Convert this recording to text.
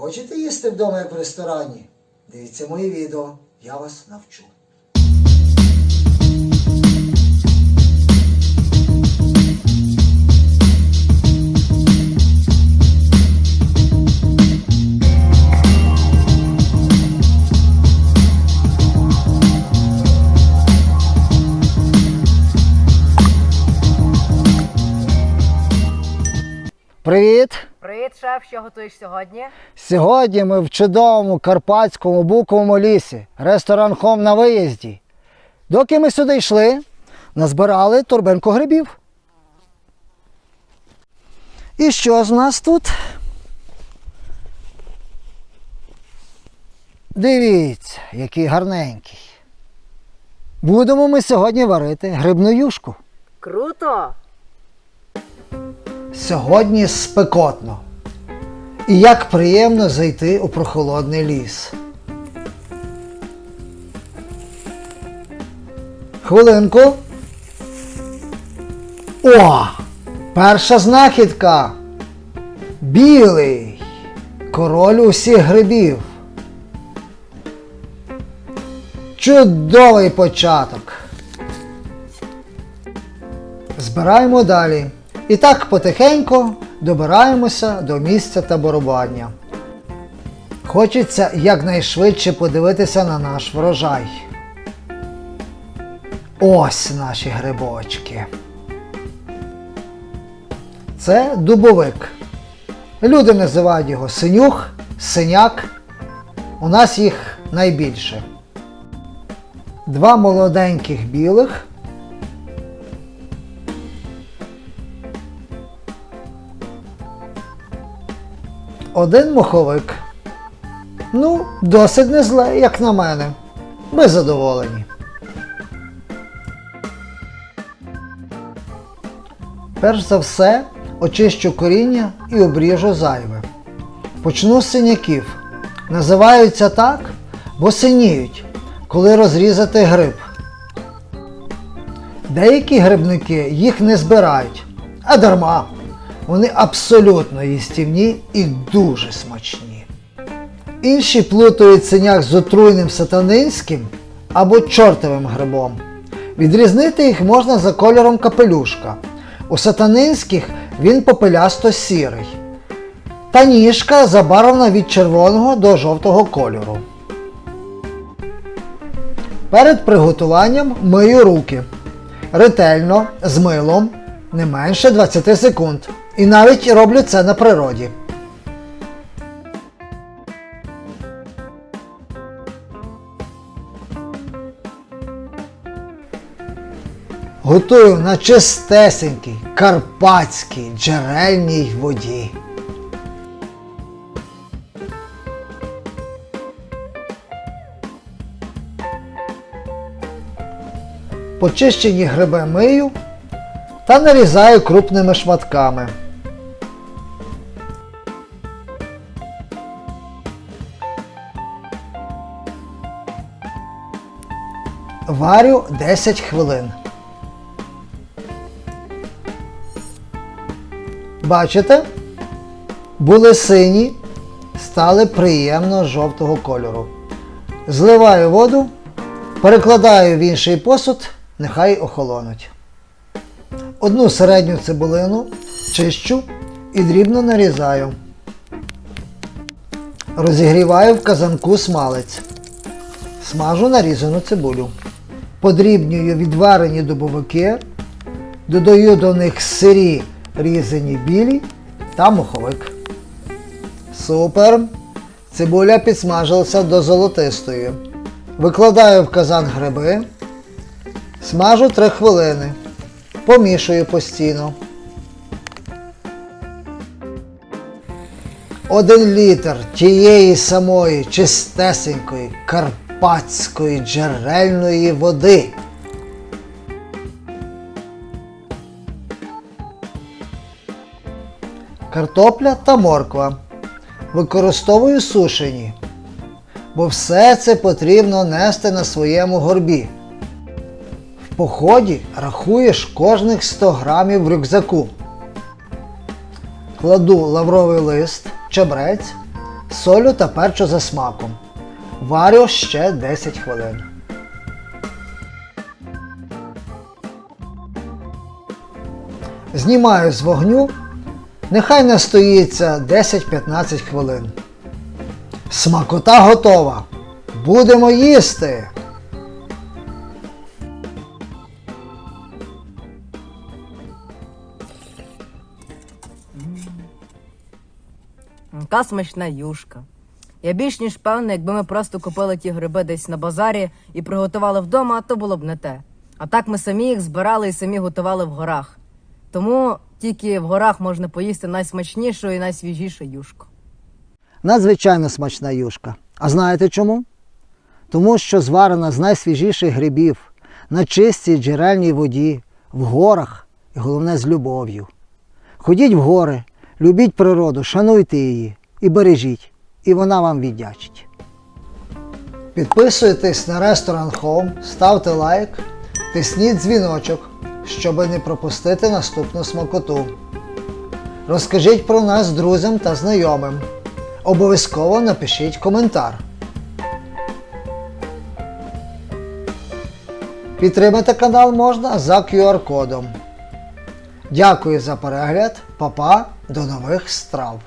Хочете їсти вдома, як в ресторані? Дивіться моє відео, я вас навчу. Привіт! Привіт, шеф, що готуєш сьогодні? Сьогодні ми в чудовому карпатському буковому лісі, ресторан Хом на виїзді. Доки ми сюди йшли, назбирали торбинку грибів. І що з нас тут? Дивіться, який гарненький. Будемо ми сьогодні варити грибну юшку. Круто! Сьогодні спекотно. І як приємно зайти у прохолодний ліс. Хвилинку. О! Перша знахідка. Білий. Король усіх грибів. Чудовий початок. Збираємо далі. І так потихеньку добираємося до місця таборування. Хочеться якнайшвидше подивитися на наш врожай. Ось наші грибочки. Це дубовик. Люди називають його синюх, синяк. У нас їх найбільше. Два молоденьких білих. Один моховик. Ну, досить не зле, як на мене. Ми задоволені. Перш за все, очищу коріння і обріжу зайве. Почну з синяків. Називаються так, бо синіють, коли розрізати гриб. Деякі грибники їх не збирають, а дарма. Вони абсолютно їстівні і дуже смачні. Інші плутають синяк з отруйним сатанинським або чортовим грибом. Відрізнити їх можна за кольором капелюшка. У сатанинських він попелясто сірий. Та ніжка забарвлена від червоного до жовтого кольору. Перед приготуванням мию руки. Ретельно, з милом, не менше 20 секунд. І навіть роблю це на природі. Готую на чистесенькій карпатській джерельній воді. Почищені гриби мию та нарізаю крупними шматками. Варю 10 хвилин. Бачите? Були сині, стали приємно жовтого кольору. Зливаю воду, перекладаю в інший посуд, нехай охолонуть. Одну середню цибулину чищу і дрібно нарізаю. Розігріваю в казанку смалець. Смажу нарізану цибулю. Подрібнюю відварені дубовики, додаю до них сирі різані білі та муховик. Супер! Цибуля підсмажилася до золотистої. Викладаю в казан гриби. Смажу 3 хвилини. Помішую постійно. Один літр тієї самої чистесенької карпатської джерельної води. Картопля та морква. Використовую сушені, бо все це потрібно нести на своєму горбі. В поході рахуєш кожних 100 грамів в рюкзаку. Кладу лавровий лист, чабрець, солю та перчу за смаком. Варю ще 10 хвилин. Знімаю з вогню. Нехай настоїться 10-15 хвилин. Смакота готова. Будемо їсти. Яка смачна юшка. Я більш ніж певна, якби ми просто купили ті гриби десь на базарі і приготували вдома, то було б не те. А так ми самі їх збирали і самі готували в горах. Тому тільки в горах можна поїсти найсмачнішу і найсвіжішу юшку. Надзвичайно смачна юшка. А знаєте чому? Тому що зварена з найсвіжіших грибів на чистій джерельній воді, в горах і головне з любов'ю. Ходіть в гори, любіть природу, шануйте її і бережіть, і вона вам віддячить. Підписуйтесь на ресторан Home, ставте лайк, тисніть дзвіночок, щоб не пропустити наступну смакоту. Розкажіть про нас друзям та знайомим. Обов'язково напишіть коментар. Підтримати канал можна за QR-кодом. Дякую за перегляд, Па-па, до нових страв!